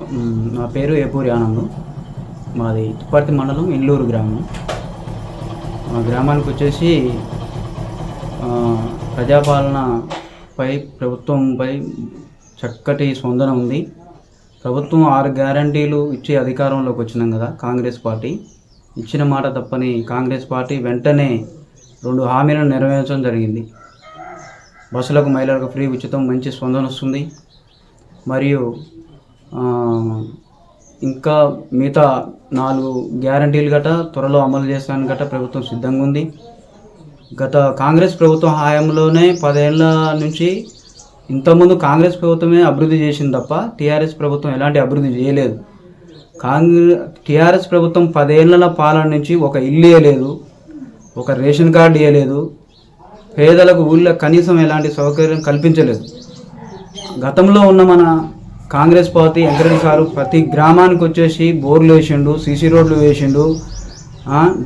నా పేరు ఏపూరి ఆనందం. మాది తుప్పర్తి మండలం ఇల్లూరు గ్రామం. మా గ్రామానికి వచ్చేసి ప్రజాపాలనపై ప్రభుత్వంపై చక్కటి స్పందన ఉంది. ప్రభుత్వం ఆరు గ్యారంటీలు ఇచ్చే అధికారంలోకి వచ్చినాం కదా కాంగ్రెస్ పార్టీ. ఇచ్చిన మాట తప్పని కాంగ్రెస్ పార్టీ వెంటనే రెండు హామీలను నెరవేర్చడం జరిగింది. బస్సులకు మహిళలకు ఫ్రీ ఉచితం మంచి స్పందన వస్తుంది. మరియు ఇంకా మిగతా నాలుగు గ్యారంటీలు గట త్వరలో అమలు చేస్తాను గట ప్రభుత్వం సిద్ధంగా ఉంది. గత కాంగ్రెస్ ప్రభుత్వం హయాంలోనే పదేళ్ళ నుంచి ఇంతకుముందు కాంగ్రెస్ ప్రభుత్వమే అభివృద్ధి చేసింది తప్ప టీఆర్ఎస్ ప్రభుత్వం ఎలాంటి అభివృద్ధి చేయలేదు. కాంగ్రెస్ టీఆర్ఎస్ ప్రభుత్వం పదేళ్ళ పాలన నుంచి ఒక ఇల్లు ఇవ్వలేదు ఒక రేషన్ కార్డు ఇవ్వలేదు పేదలకు ఊళ్ళో కనీసం ఎలాంటి సౌకర్యం కల్పించలేదు. గతంలో ఉన్న మన కాంగ్రెస్ పార్టీ వెంకరెడ్డి సారు ప్రతి గ్రామానికి వచ్చేసి బోర్లు వేసిండు సీసీ రోడ్లు వేసిండు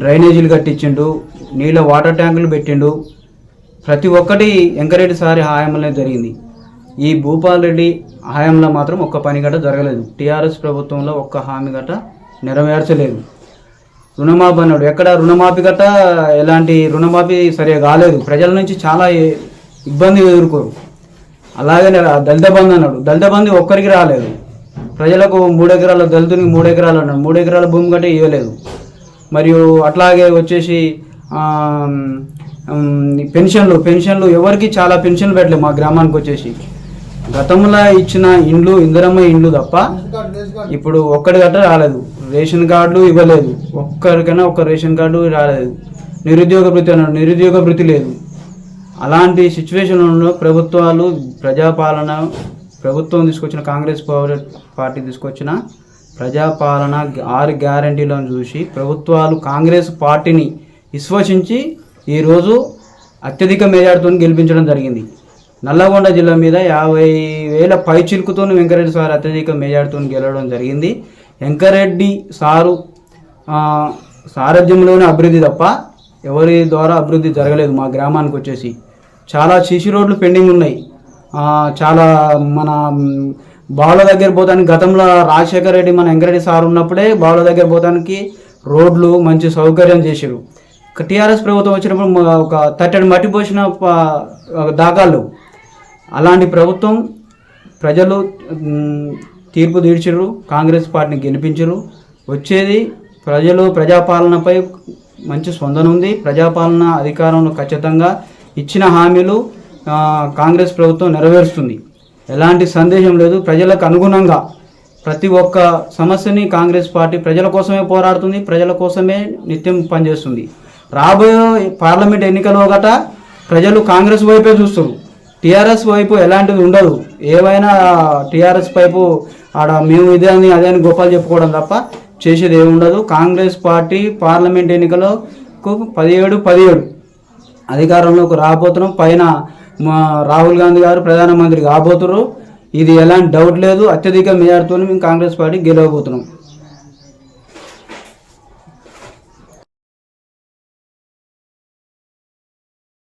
డ్రైనేజీలు కట్టించిండు నీళ్ళ వాటర్ ట్యాంకులు పెట్టిండు. ప్రతి ఒక్కటి వెంకరెడ్డి సారి హాయంలోనే జరిగింది. ఈ భూపాల్ రెడ్డి హాయంలో మాత్రం ఒక్క పని గట జరగలేదు. టీఆర్ఎస్ ప్రభుత్వంలో ఒక్క హామీ గట నెరవేర్చలేదు. రుణమాఫీ అన్నాడు. ఎక్కడ రుణమాఫీ గట ఎలాంటి రుణమాఫీ సరిగా కాలేదు. ప్రజల నుంచి చాలా ఇబ్బంది ఎదుర్కోరు. అలాగనే దళిత బంధు అన్నాడు. దళిత బంధు ఒక్కరికి రాలేదు. ప్రజలకు మూడు ఎకరాల దళితునికి మూడు ఎకరాలు అన్నాడు. మూడు ఎకరాల భూమి కంటే ఇవ్వలేదు. మరియు అట్లాగే వచ్చేసి పెన్షన్లు పెన్షన్లు ఎవరికి చాలా పెన్షన్లు పెట్టలేదు మా గ్రామానికి వచ్చేసి. గతంలో ఇచ్చిన ఇండ్లు ఇందిరమ్మ ఇండ్లు తప్ప ఇప్పుడు ఒక్కడి గట్ట రాలేదు. రేషన్ కార్డులు ఇవ్వలేదు. ఒక్కరికైనా ఒక్క రేషన్ కార్డు రాలేదు. నిరుద్యోగ భృతి అన్నాడు. నిరుద్యోగ భృతి లేదు. అలాంటి సిచ్యువేషన్లో ప్రభుత్వాలు ప్రజాపాలన ప్రభుత్వం తీసుకొచ్చిన కాంగ్రెస్ పవర్ పార్టీ తీసుకొచ్చిన ప్రజాపాలన ఆరు గ్యారంటీలను చూసి ప్రభుత్వాలు కాంగ్రెస్ పార్టీని విశ్వసించి ఈరోజు అత్యధిక మెజార్టీతో గెలిపించడం జరిగింది. నల్లగొండ జిల్లా మీద యాభై వేల పైచిలుకుతో వెంకరెడ్డి సార్ అత్యధిక మెజార్టీతో గెలవడం జరిగింది. వెంకరెడ్డి సారు సారథ్యంలోని సారథ్యంలోనే అభివృద్ధి తప్ప ఎవరి ద్వారా అభివృద్ధి జరగలేదు మా గ్రామానికి వచ్చేసి. చాలా సీసీ రోడ్లు పెండింగ్ ఉన్నాయి. చాలా మన బావుల దగ్గర పోతానికి గతంలో రాజశేఖర రెడ్డి మన వెంకరెడ్డి సార్ ఉన్నప్పుడే బావుల దగ్గర పోతానికి రోడ్లు మంచి సౌకర్యం చేశారు టీఆర్ఎస్ ప్రభుత్వం వచ్చినప్పుడు ఒక తట్టడి మట్టి పోసిన ప- దాఖలు. అలాంటి ప్రభుత్వం ప్రజలు తీర్పు తీర్చరు కాంగ్రెస్ పార్టీని గెలిపించరు వచ్చేది ప్రజలు ప్రజాపాలనపై మంచి స్పందన ఉంది. ప్రజాపాలన అధికారంలో ఖచ్చితంగా ఇచ్చిన హామీలు కాంగ్రెస్ ప్రభుత్వం నెరవేరుస్తుంది. ఎలాంటి సందేహం లేదు. ప్రజలకు అనుగుణంగా ప్రతి ఒక్క సమస్యని కాంగ్రెస్ పార్టీ ప్రజల కోసమే పోరాడుతుంది. ప్రజల కోసమే నిత్యం పనిచేస్తుంది. రాబోయే పార్లమెంట్ ఎన్నికల్లో గట ప్రజలు కాంగ్రెస్ వైపే చూస్తారు. టీఆర్ఎస్ వైపు ఎలాంటిది ఉండదు. ఏవైనా టీఆర్ఎస్ వైపు ఆడ మేము ఇదే అని అదే అని గొప్పలు చెప్పుకోవడం తప్ప చేసేది ఏమి ఉండదు. కాంగ్రెస్ పార్టీ పార్లమెంట్ ఎన్నికలకు పదిహేడు పదిహేడు అధికారంలోకి రాబోతున్నాం. పైన రాహుల్ గాంధీ గారు ప్రధానమంత్రి కాబోతున్నారు. ఇది ఎలాంటి డౌట్ లేదు. అత్యధిక మేయర్తో మేము కాంగ్రెస్ పార్టీ గెలవబోతున్నాం.